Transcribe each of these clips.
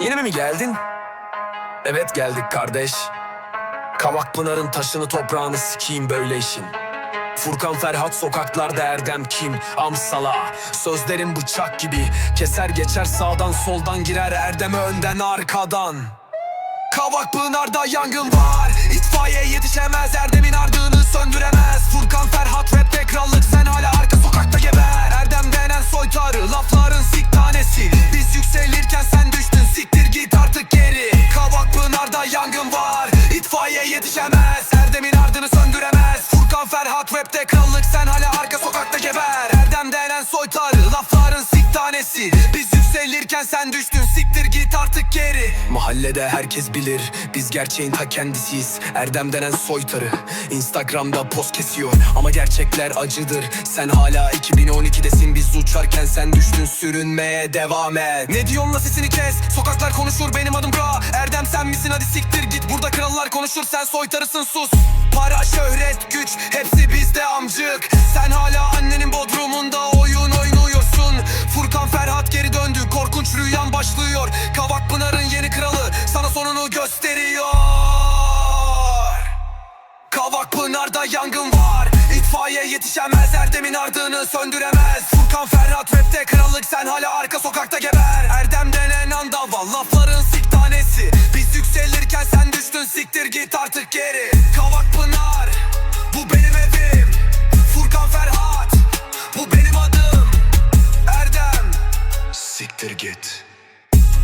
Yine mi geldin? Evet geldik kardeş. Kavak Pınar'ın taşını toprağını sikeyim böyle işin. Furkan Ferhat sokaklarda Erdem kim? Amsala Sözlerin bıçak gibi Keser geçer sağdan soldan girer Erdem'e önden arkadan Kavak Pınar'da yangın var İtfaiye yetişemez Yetişemez Erdem'in ardını söndüremez. Furkan Ferhat rapte krallık sen hala arka sokakta geber. Erdem denen soytarı lafların sik tanesi. Biz yükselirken sen düştün siktir git artık geri. Mahallede herkes bilir biz gerçeğin ta kendisiyiz. Erdem denen soytarı Instagram'da post kesiyor. Ama gerçekler acıdır. Sen hala 2012'desin biz uçarken sen düştün sürünmeye devam et. Ne diyorsun la sesini kes. Sokaklar konuşur benim adım Ra. Erdem sen misin? Hadi siktir krallar konuşur sen soytarısın sus. Para şöhret güç hepsi bizde amcık. Sen hala annenin bodrumunda oyun oynuyorsun. Furkan Ferhat geri döndü korkunç rüyan başlıyor. Kavak Pınar'ın yeni kralı sana sonunu gösteriyor. Kavak Pınar'da yangın var. İtfaiye yetişemez Erdem'in ardını söndüremez. Furkan Ferhat rapte krallık sen hala arka sokakta geber Siktir git artık geri. Kavak Pınar Bu benim evim. Furkan Ferhat Bu benim adım. Erdem. Siktir git.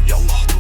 Yallah.